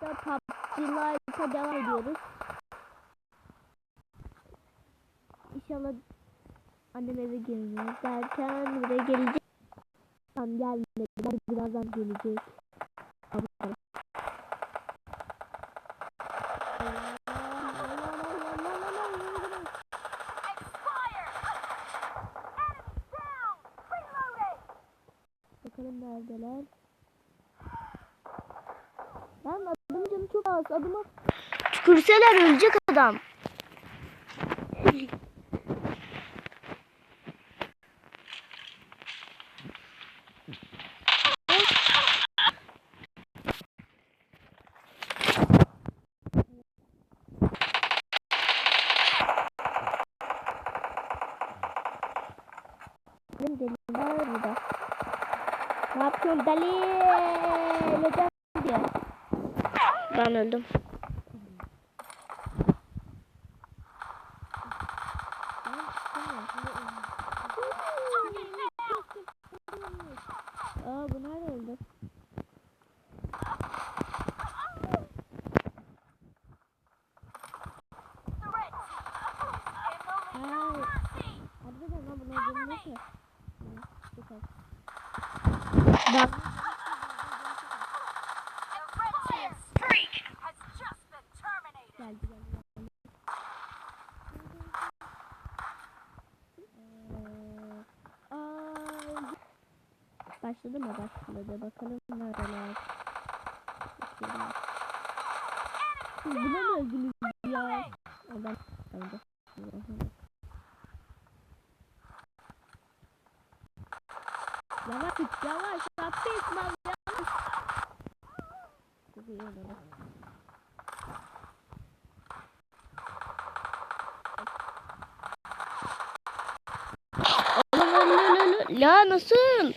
PUBG Lite'a devam ediyoruz. İnşallah annem eve gelmiyor derken buraya gelecek. Tam gelmedi. Birazdan gelecek. Bakalım neredeler. Canı çok az. Adamı tükürseler ölecek adam. Benim deliler ben öldüm. Aa bunlar öldü. Bak Başladı mı başladı bakalım. Bakıyorum. Siz buna mı öldünüz ya? Adam öldü. Yavaş git yavaş. Hapis mal yavaş. Öyle öyle La nasıl?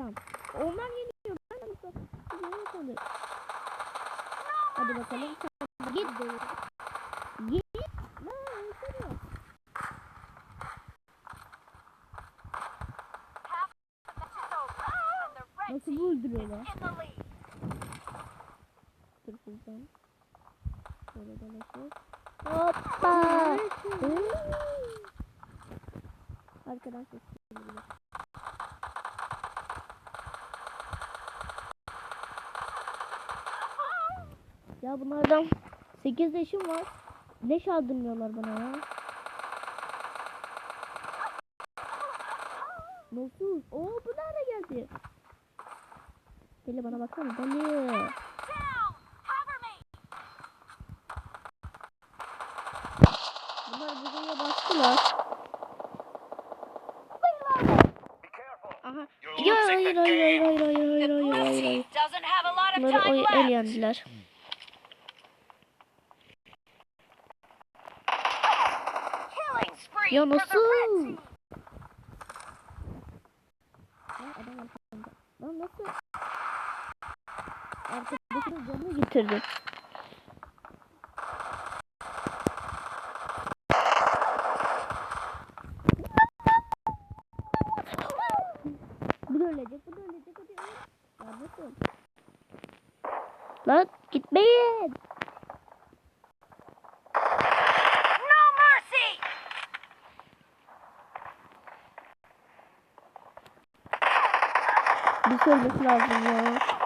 Tamam. Orman geliyor. Ben nasıl? Yeni konu. Hadi bakalım. Sen git. Git. Lan öldürüyor. Nasıl öldürüyor lan? Dur buradan. Şöyle dolaşıyor. Hoppa. Geliyor. Ya bunlardan 8 yaşım var. Leş aldırmıyorlar bana ya. Nasıl? Oo bu nerede geldi? Deli bana baksana deli. Bunlar buraya bastılar. Aha. Ya hayır hayır hayır hayır hayır hayır hayır hayır Bunları oy el yendiler. Ya nasıl? Lan nasıl? Arkadaşımı canını getirdim. bu da ölecek, bu da ölecek, bu da ölecek. Yavrucuğum. Lan gitmeyin. Bir şey söylemek lazım ya.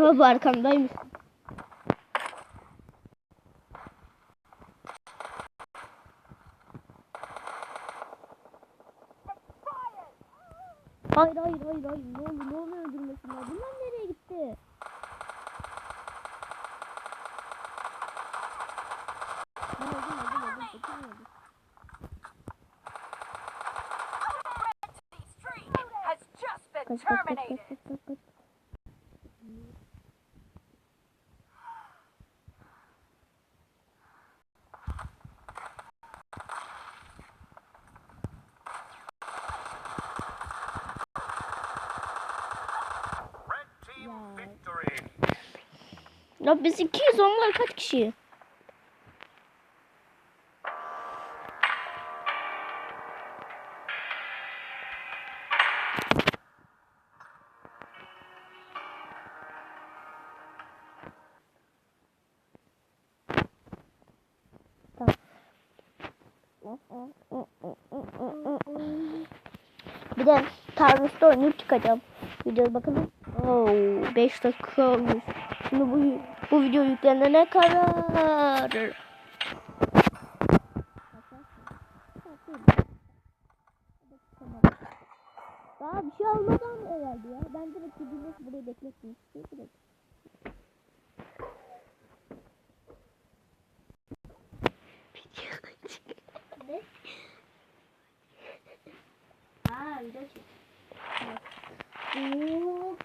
Ama bu arkamdaymış. Hayır hayır hayır hayır ne oldu ne oluyor öldürmesinler bunlar nereye gitti? Kaç kaç kaç kaç kaç kaç kaç Ya biz ikiyiz onlar kaç kişi? Bir de Tarvis'te oynayıp çıkacağım. Videoya bakalım. Oo, 5 dakika olmuş. Şimdi bu bu video yüklenene kadar. Daha bir şey almadan herhalde ya. Ben direkt gidilmesi burayı beklettim. Direkt. Ne? Aa, video çek. Oo.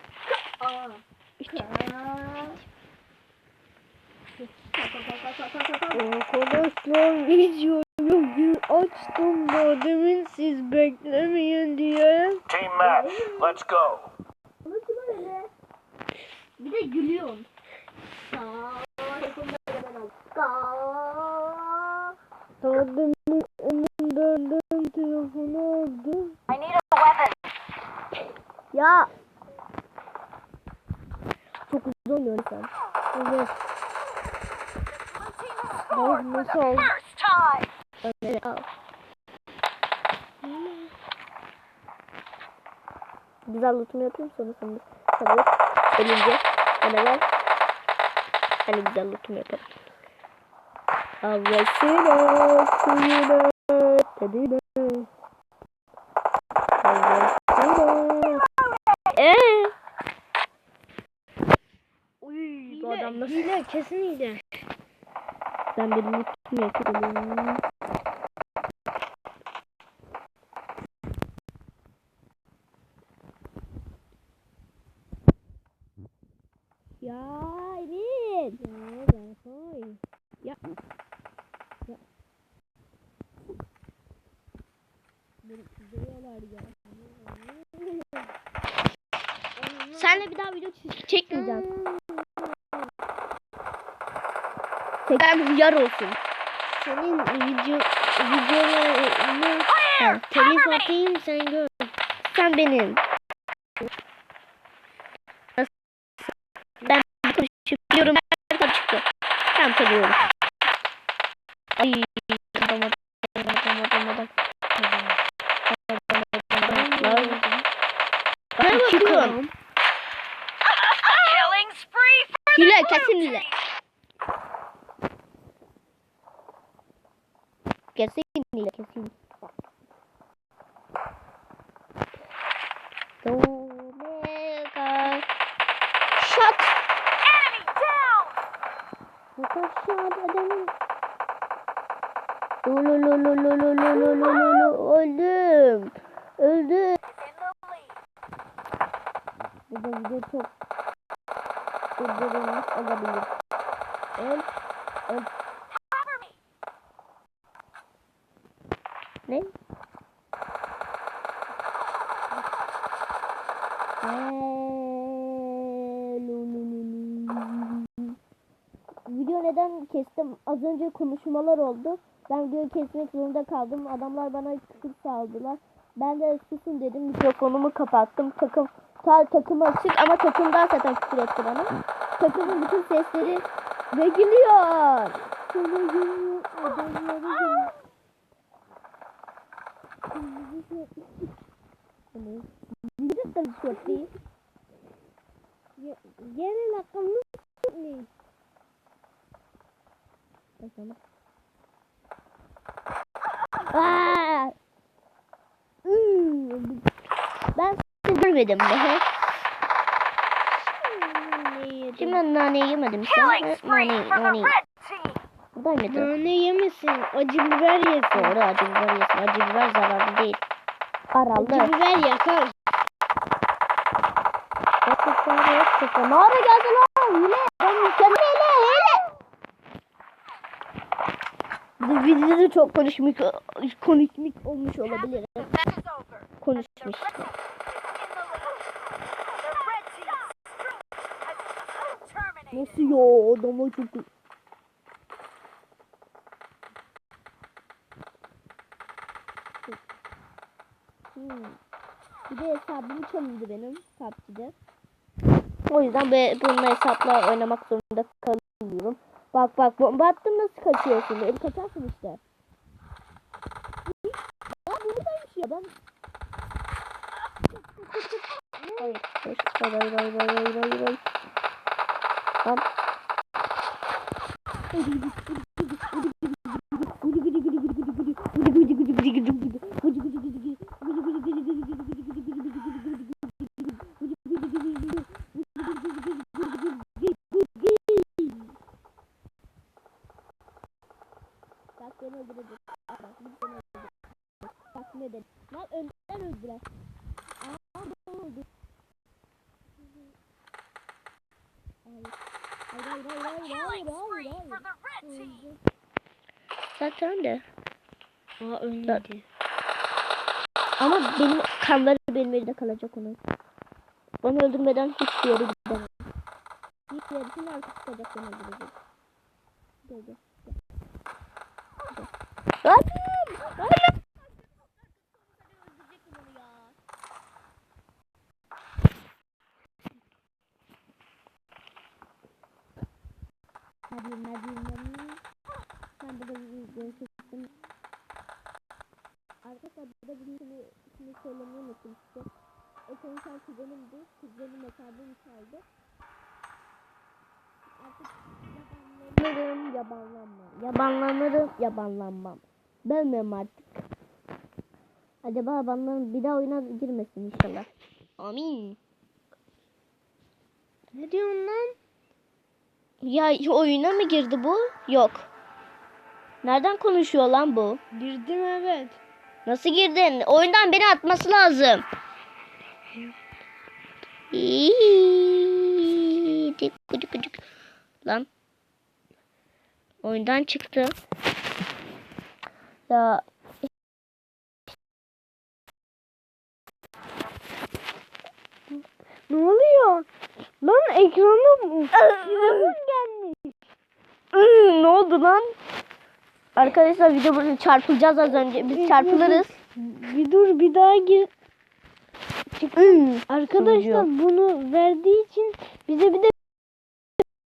Aa. İşte. Arkadaşlar videoyu açtım da demin siz beklemeyin diye. Team match. Let's go. Bir de. Aa. Daha demin önümden telefonu aldım. I need a weapon. Ya. Çok uzun oynuyorsun sen. Evet. Blue team has Bak scored for nasıl the oldu? First time. Öyle al. Güzel loot'umu yapayım sonra sen tabii ölünce bana gel. Hani güzel loot'umu yapalım. Havasına suyuna tadına. Eee. Uy bu adam nasıl? Hile kesin hile. Ben bir loot'umu yapıyorum. Ya Emin. Ya Berkay. Ya. Ya. Beni kızıyorlar ya. Senle bir daha video ç- Tekrar bir yar olsun. Senin video videolarını ha, telif atayım sen gör. Sen benim. Ben konuşup diyorum. Ben çıktı. Ben tanıyorum. Ay. Adam adam adam adam adam. Ben çıkıyorum. Killing spree for Hile the kesin blue hile. team. Kesin hile kesin. Omega. Shot. Enemy down. Fakat şu an adamın... Ulululululululululu öldüm. Öldüm. In the lead. Bu da video çok durdurulmuş olabilir. Kestim? Az önce konuşmalar oldu. Ben videoyu kesmek zorunda kaldım. Adamlar bana küfür saldılar. Ben de susun dedim. Mikrofonumu kapattım. Takım ta, takım açık ama takımdan zaten küfür etti bana. Takımın bütün sesleri ve gülüyor. Sana gülüyor. Adamları gülüyor. Ne? Bakalım. Aa! Hmm. Ben görmedim be. Ne yedim? Şimdi nane yemedim. Sen nane, nane. Buradayım mıydı? Nane yemesin. Acı biber yesin. Doğru acı biber yesin. Acı biber zararlı değil. Araldı. Acı biber yakar. Gerçekten gerçekten. Ne ara geldi lan? Hile. Ben mükemmel Bu videoda çok konuşmik konuşmik olmuş olabilir. Konuşmuş. Nasıl ya adama çok Hmm. Bir de hesabımı çalındı benim PUBG'de. O yüzden be, bununla hesapla oynamak zorunda. Bak bak bomba attım nasıl kaçıyorsun? Öyle kaçarsın işte. Ya buradaymış ya ben. Hayır, hayır, hayır, hayır, hayır, hayır, hayır. Tamam. Beni öldürecek. Bak beni öldürecek. Bak ne dedim. Lan önden öldüler. Aa ne oldu? Hayır. Hayır hayır hayır hayır hayır. Zaten de. Aa ölmedi. Ama benim kanları benim elimde kalacak onun. Onu öldürmeden hiçbir yere gidemem. Hiçbir yere bütün arkası çıkacak beni öldürecek. Gel gel. gel. Gel. Hayır! Hayır! Öldürecektim onu ya. Hadi hadi hadi. Sen de bir görüşürsün. Arkadaşlar burada bir şimdi, şimdi söylemeyi unuttum size. O konser kuzenimdi. Kuzenim hesabım çaldı. Artık yabanlanırım, yabanlanmam. Yabanlanırım, yabanlanmam. Bilmiyorum artık. Acaba yabanlanır bir daha oyuna girmesin inşallah. Amin. Ne diyorsun lan? Ya oyuna mı girdi bu? Yok. Nereden konuşuyor lan bu? Girdim evet. Nasıl girdin? Oyundan beni atması lazım. Lan. Oyundan çıktı. Ya Ne oluyor? Lan ekranım gelmiş. Ne oldu lan? Arkadaşlar video çarpılacağız az önce. Biz çarpılırız. Bir dur bir daha gir. Iı, Arkadaşlar bunu verdiği için bize bir de